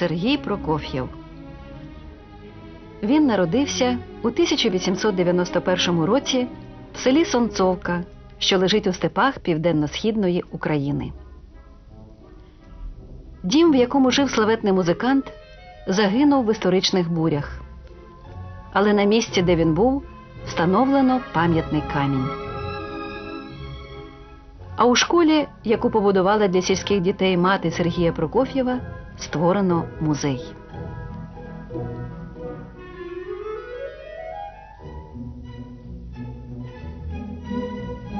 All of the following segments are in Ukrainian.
Сергій Прокоф'єв. Він народився у 1891 році в селі Сонцовка, що лежить у степах південно-східної України. Дім, в якому жив славетний музикант, загинув в історичних бурях. Але на місці, де він був, встановлено пам'ятний камінь. А у школі, яку побудувала для сільських дітей мати Сергія Прокоф'єва, створено музей.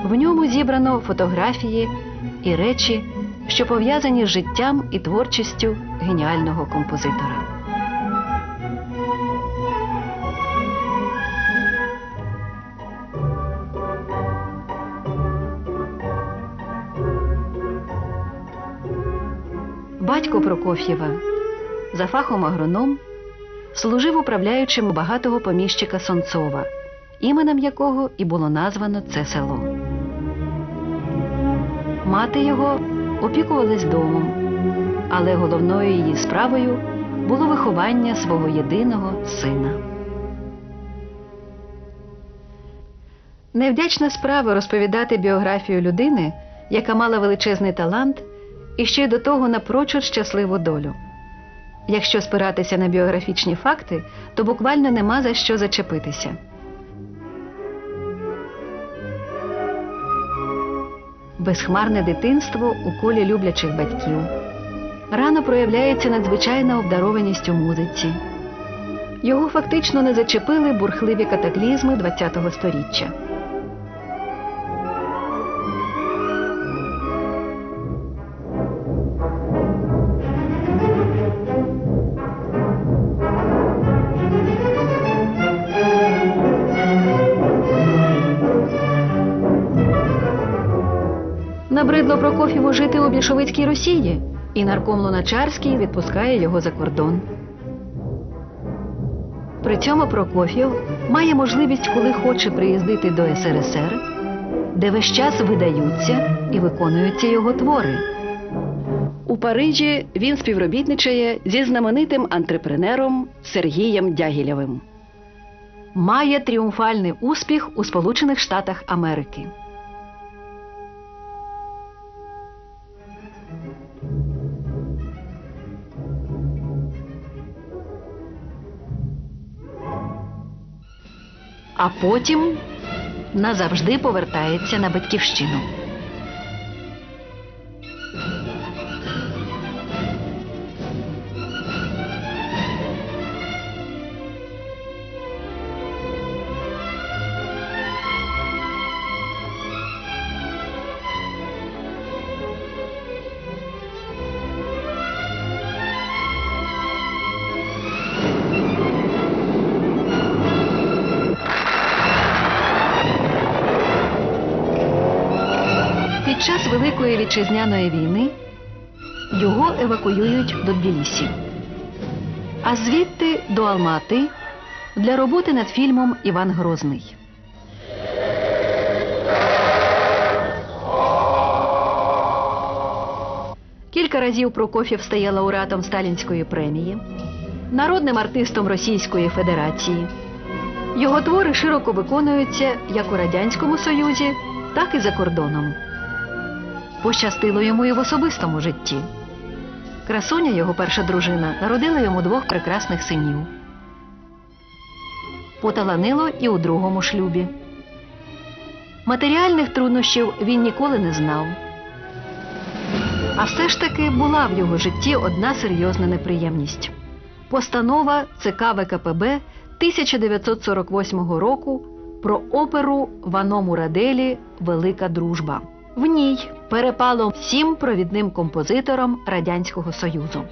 В ньому зібрано фотографії і речі, що пов'язані з життям і творчістю геніального композитора. Батько Прокоф'єва, за фахом агроном, служив управляючим багатого поміщика Сонцова, іменем якого і було названо це село. Мати його опікувалась домом, але головною її справою було виховання свого єдиного сина. Невдячна справа розповідати біографію людини, яка мала величезний талант і ще й до того напрочуд щасливу долю. Якщо спиратися на біографічні факти, то буквально нема за що зачепитися. Безхмарне дитинство у колі люблячих батьків. Рано проявляється надзвичайна обдарованість у музиці. Його фактично не зачепили бурхливі катаклізми ХХ століття. Прокоф'єву жити у більшовицькій Росії, і нарком Луначарський відпускає його за кордон. При цьому Прокоф'єв має можливість, коли хоче приїздити до СРСР, де весь час видаються і виконуються його твори. У Парижі він співробітничає зі знаменитим антрепренером Сергієм Дягілєвим. Має тріумфальний успіх у Сполучених Штатах Америки. А потім назавжди повертається на батьківщину. Великої вітчизняної війни його евакуюють до Тбілісі, а звідти до Алмати для роботи над фільмом Іван Грозний. Кілька разів Прокоф'єв стає лауреатом Сталінської премії, народним артистом Російської Федерації. Його твори широко виконуються як у Радянському Союзі, так і за кордоном. Пощастило йому і в особистому житті. Красуня, його перша дружина, народила йому двох прекрасних синів. Поталанило і у другому шлюбі. Матеріальних труднощів він ніколи не знав. А все ж таки була в його житті одна серйозна неприємність. Постанова ЦК ВКПБ 1948 року про оперу Вано Мураделі Велика дружба. В ній перепало всім провідним композиторам Радянського Союзу.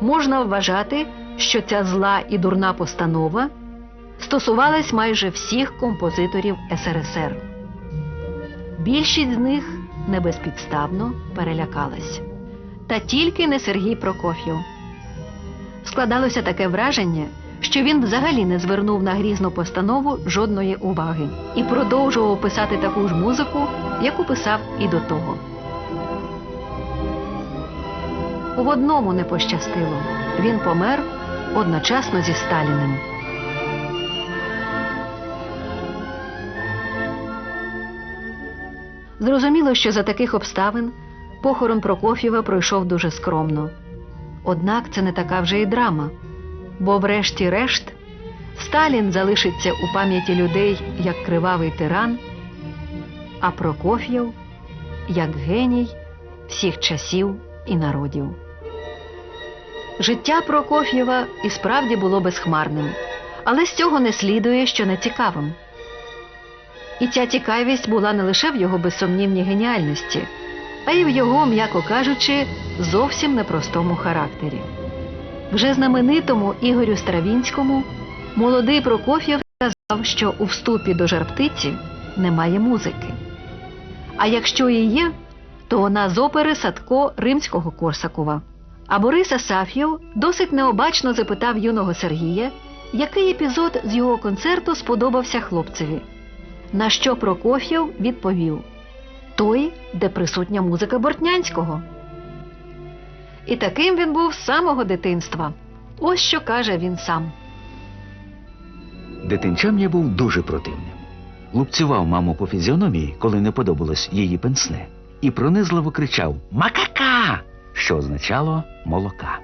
Можна вважати, що ця зла і дурна постанова стосувалась майже всіх композиторів СРСР. Більшість з них не безпідставно перелякалась. Та тільки не Сергій Прокоф'єв. Складалося таке враження, що він взагалі не звернув на грізну постанову жодної уваги і продовжував писати таку ж музику, яку писав і до того. в одному не пощастило. Він помер одночасно зі Сталіним. Зрозуміло, що за таких обставин похорон Прокоф'єва пройшов дуже скромно. Однак це не така вже і драма, бо, врешті-решт, Сталін залишиться у пам'яті людей як кривавий тиран, а Прокоф'єв як геній всіх часів і народів. Життя Прокоф'єва і справді було безхмарним, але з цього не слідує, що не цікавим. І ця цікавість була не лише в його безсумнівній геніальності, а й в його, м'яко кажучи, зовсім непростому характері. Вже знаменитому Ігорю Стравінському молодий Прокоф'єв сказав, що у вступі до жарптиці немає музики. А якщо і є, то вона з опери Садко римського Корсакова. А Борис Асаф'єв досить необачно запитав юного Сергія, який епізод з його концерту сподобався хлопцеві. На що Прокоф'єв відповів той, де присутня музика Бортнянського. І таким він був з самого дитинства. Ось що каже він сам. Дитинчам я був дуже противним. Лупцював маму по фізіономії, коли не подобалось її пенсне, і пронизливо кричав Макака! що означало молока.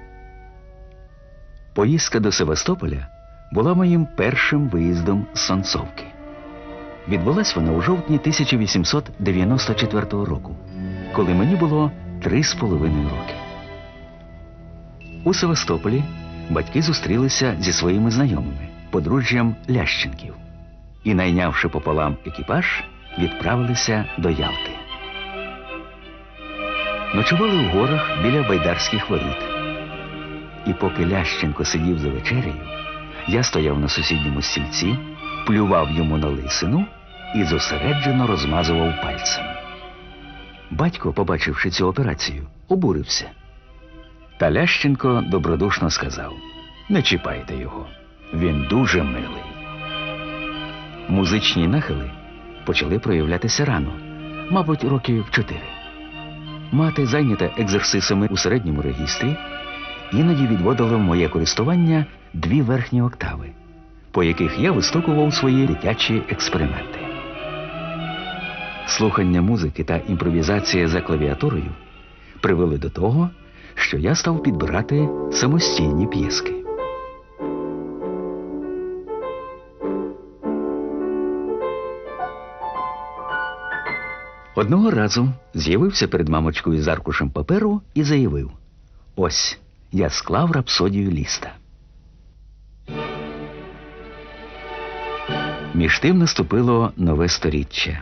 Поїздка до Севастополя була моїм першим виїздом з Сонцовки. Відбулась вона у жовтні 1894 року, коли мені було три з половиною роки. У Севастополі батьки зустрілися зі своїми знайомими, подружжям Лященків, і, найнявши пополам екіпаж, відправилися до Ялти. Ночували в горах біля байдарських воріт. І поки Лященко сидів за вечерею, я стояв на сусідньому стільці, плював йому на лисину і зосереджено розмазував пальцем. Батько, побачивши цю операцію, обурився. Та Лященко добродушно сказав: Не чіпайте його, він дуже милий. Музичні нахили почали проявлятися рано, мабуть, років чотири. Мати, зайнята екзерсисами у середньому регістрі, іноді відводила в моє користування дві верхні октави, по яких я вистукував свої дитячі експерименти. Слухання музики та імпровізація за клавіатурою привели до того, що я став підбирати самостійні п'єски. Одного разу з'явився перед мамочкою з аркушем паперу і заявив: Ось я склав рапсодію ліста. Між тим наступило нове сторіччя.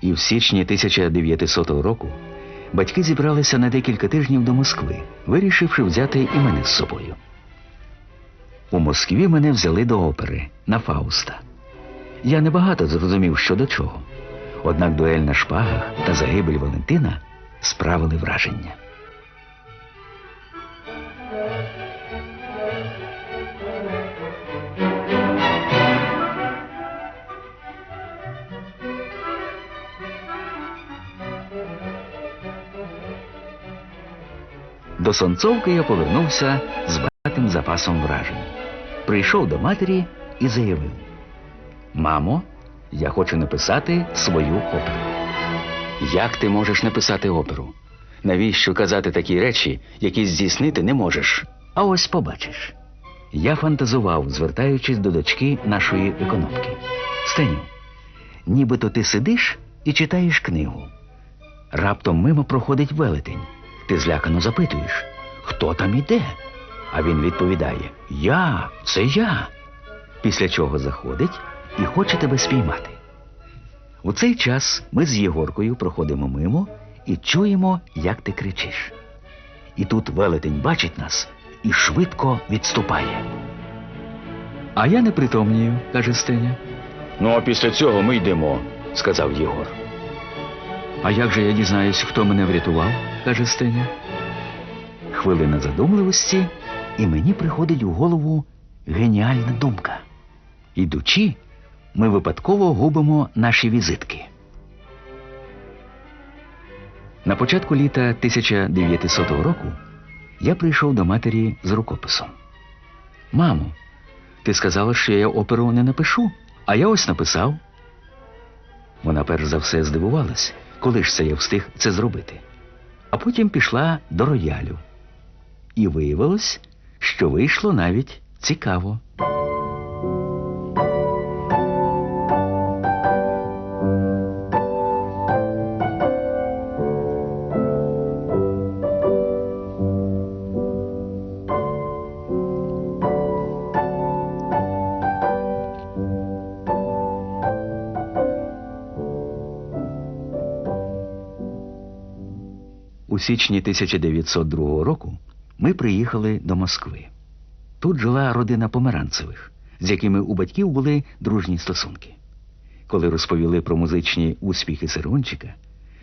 І в січні 1900 року батьки зібралися на декілька тижнів до Москви, вирішивши взяти і мене з собою. У Москві мене взяли до опери на Фауста. Я небагато зрозумів, що до чого. Однак дуель на шпагах та загибель Валентина справили враження. До Сонцовки я повернувся з багатим запасом вражень. Прийшов до матері і заявив: Мамо, я хочу написати свою оперу. Як ти можеш написати оперу? Навіщо казати такі речі, які здійснити не можеш? А ось побачиш. Я фантазував, звертаючись до дочки нашої економки. Стеню, нібито ти сидиш і читаєш книгу. Раптом мимо проходить велетень. Ти злякано запитуєш, хто там іде? А він відповідає: Я, це я. Після чого заходить і хоче тебе спіймати. У цей час ми з Єгоркою проходимо мимо і чуємо, як ти кричиш. І тут велетень бачить нас і швидко відступає. А я не притомнію, каже Стеня. Ну, а після цього ми йдемо, сказав Єгор. А як же я дізнаюсь, хто мене врятував? каже Стеня. Хвилина задумливості, і мені приходить у голову геніальна думка. Ідучи, ми випадково губимо наші візитки. На початку літа 1900 року я прийшов до матері з рукописом. Мамо, ти сказала, що я оперу не напишу, а я ось написав. Вона перш за все здивувалась, коли ж це я встиг це зробити. А потім пішла до роялю. І виявилось, що вийшло навіть цікаво. Січні 1902 року ми приїхали до Москви. Тут жила родина Померанцевих, з якими у батьків були дружні стосунки. Коли розповіли про музичні успіхи Сирончика,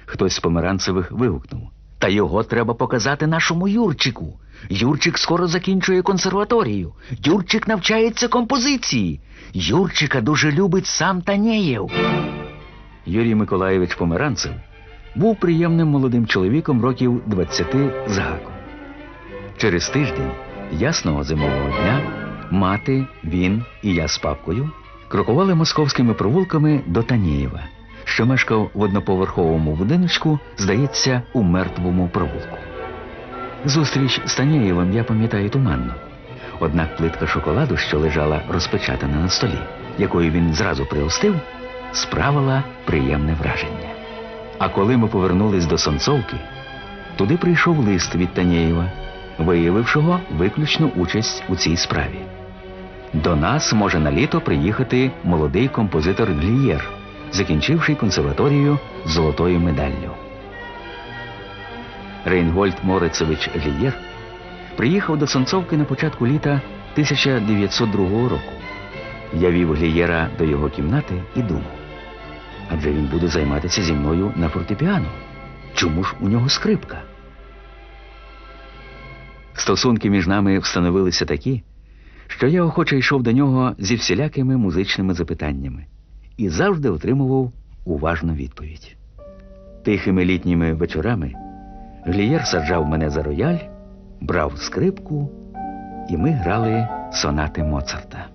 хтось з Померанцевих вигукнув: Та його треба показати нашому Юрчику. Юрчик скоро закінчує консерваторію. Юрчик навчається композиції. Юрчика дуже любить сам Танєєв. Юрій Миколаєвич Померанцев був приємним молодим чоловіком років 20 з гаком. Через тиждень ясного зимового дня мати, він і я з папкою крокували московськими провулками до Танієва, що мешкав в одноповерховому будиночку, здається, у мертвому провулку. Зустріч з Танієвим я пам'ятаю туманно. Однак плитка шоколаду, що лежала розпечатана на столі, якою він зразу пригостив, справила приємне враження. А коли ми повернулись до Сонцовки, туди прийшов лист від Танєєва, виявившого виключну участь у цій справі. До нас може на літо приїхати молодий композитор Глієр, закінчивший консерваторію з золотою медаллю. Рейнгольд Морицевич Глієр приїхав до Сонцовки на початку літа 1902 року. Я вів Глієра до його кімнати і думав адже він буде займатися зі мною на фортепіано. Чому ж у нього скрипка? Стосунки між нами встановилися такі, що я охоче йшов до нього зі всілякими музичними запитаннями і завжди отримував уважну відповідь. Тихими літніми вечорами Глієр саджав мене за рояль, брав скрипку, і ми грали сонати Моцарта. –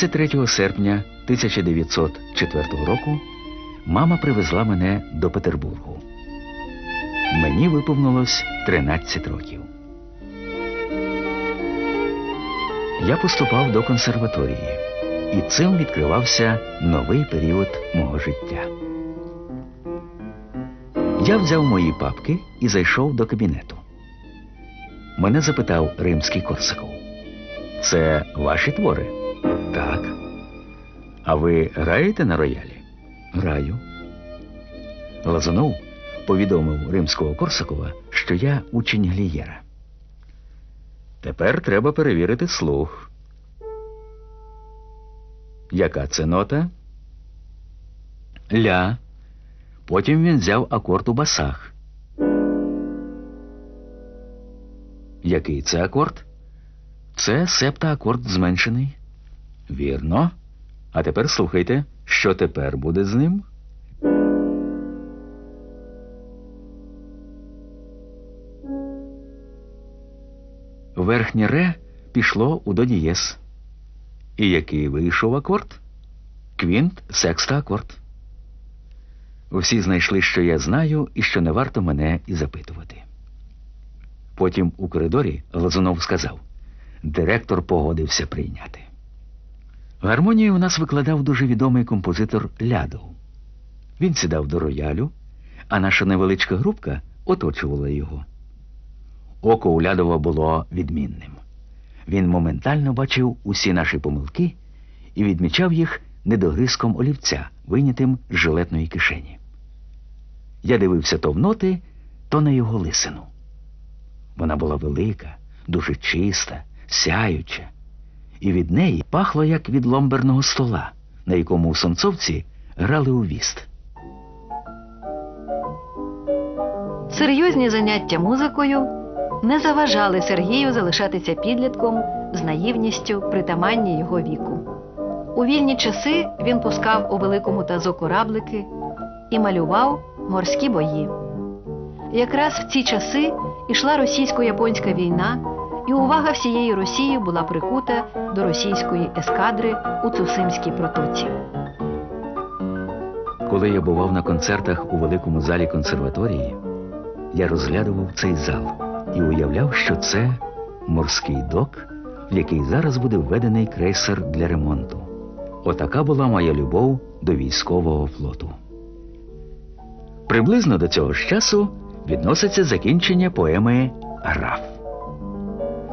23 серпня 1904 року мама привезла мене до Петербургу. Мені виповнилось 13 років. Я поступав до консерваторії, і цим відкривався новий період мого життя. Я взяв мої папки і зайшов до кабінету. Мене запитав римський Корсаков. Це ваші твори? Так. А ви граєте на роялі? Граю. Лазунов повідомив римського Корсакова, що я учень Глієра. Тепер треба перевірити слух. Яка це нота? Ля. Потім він взяв акорд у басах. Який це акорд? Це септаакорд зменшений. Вірно. А тепер слухайте, що тепер буде з ним? Верхнє ре пішло у до дієс. І який вийшов акорд? Квінт секста акорд. Всі знайшли, що я знаю, і що не варто мене і запитувати. Потім у коридорі Глазунов сказав директор погодився прийняти. Гармонію у нас викладав дуже відомий композитор Лядов. Він сідав до роялю, а наша невеличка групка оточувала його. Око у Лядова було відмінним. Він моментально бачив усі наші помилки і відмічав їх недогризком олівця, вийнятим з жилетної кишені. Я дивився то в ноти, то на його лисину. Вона була велика, дуже чиста, сяюча, і від неї пахло як від ломберного стола, на якому у сонцовці грали у віст. Серйозні заняття музикою не заважали Сергію залишатися підлітком з наївністю притаманні його віку. У вільні часи він пускав у великому тазу кораблики і малював морські бої. Якраз в ці часи ішла російсько-японська війна, і увага всієї Росії була прикута до російської ескадри у Цусимській протоці. Коли я бував на концертах у великому залі консерваторії, я розглядував цей зал і уявляв, що це морський док, в який зараз буде введений крейсер для ремонту. Отака була моя любов до військового флоту. Приблизно до цього ж часу відноситься закінчення поеми Граф.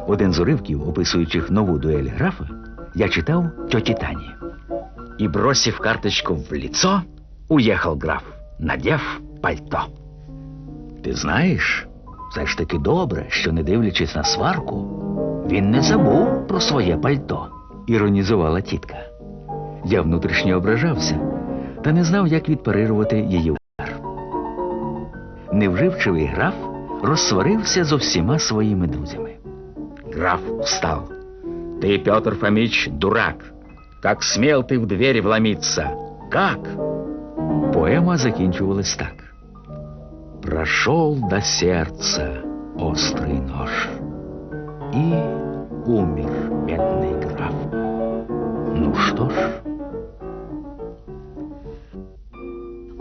Один з уривків, описуючих нову дуель графа, я читав тьоті Тані. И, бросив карточку в лицо, уехал граф, надев пальто. Ти знаєш, все ж таки добре, що, не дивлячись на сварку, він не забув про своє пальто, іронізувала тітка. Я внутрішньо ображався та не знав, як відпарирувати її удар. Невживчивий граф розсварився зо всіма своїми друзями. Граф встал. Ты, Петр Фомич, дурак. Как смел ты в двери вломиться? Как? Поема закінчувалась так. Прошел до сердца острый нож. И умер бедный граф. Ну что ж,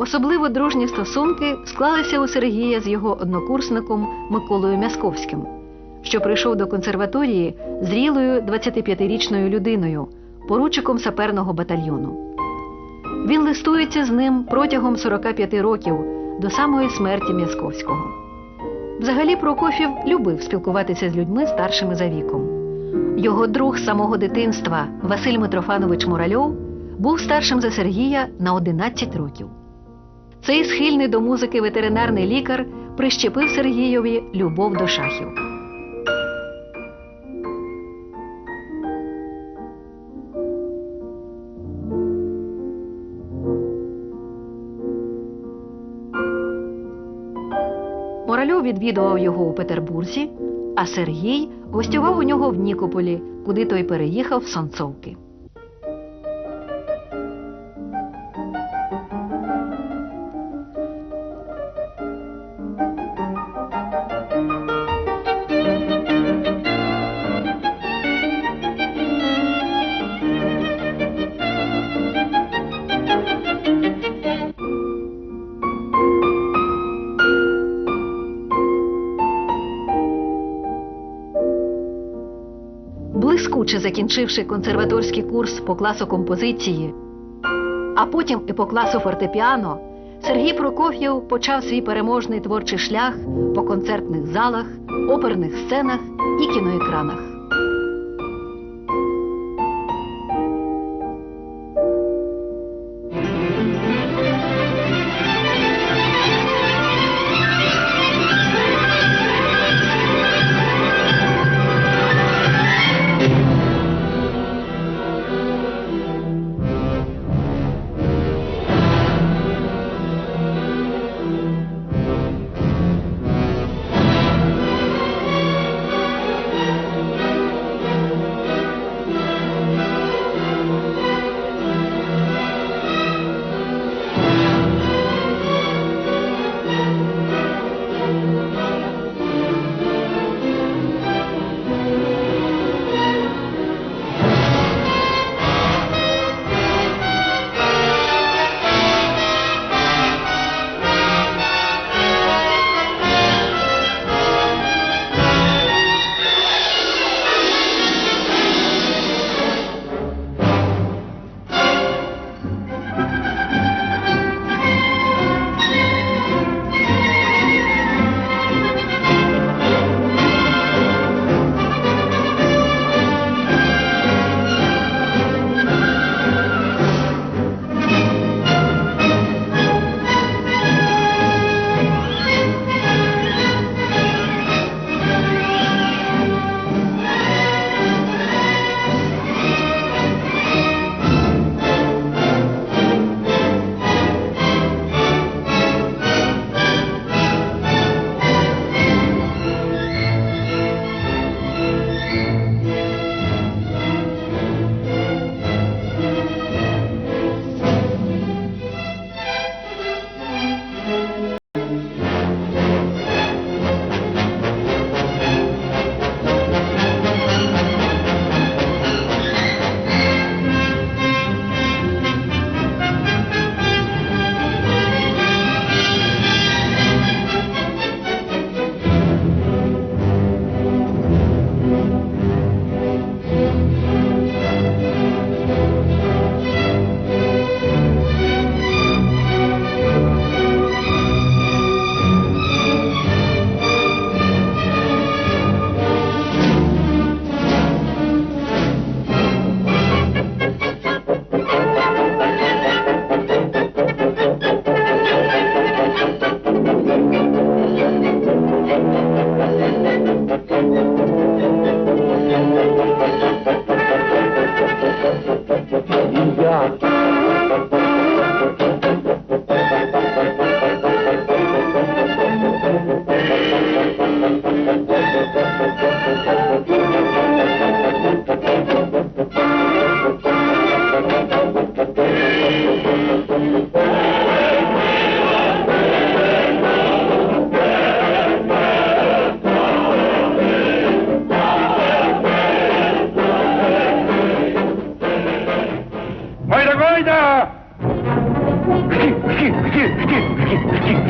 Особливо дружні стосунки склалися у Сергія з його однокурсником Миколою Мясковським, Що прийшов до консерваторії зрілою 25-річною людиною, поручиком саперного батальйону. Він листується з ним протягом 45 років до самої смерті Мясковського. Взагалі Прокофів любив спілкуватися з людьми старшими за віком. Його друг з самого дитинства Василь Митрофанович Муральов був старшим за Сергія на 11 років. Цей схильний до музики ветеринарний лікар прищепив Сергійові любов до шахів. Відвідував його у Петербурзі, а Сергій гостював у нього в Нікополі, куди той переїхав в Сонцовки. Закінчивши консерваторський курс по класу композиції, а потім і по класу фортепіано, Сергій Прокоф'єв почав свій переможний творчий шлях по концертних залах, оперних сценах і кіноекранах. kick, kick,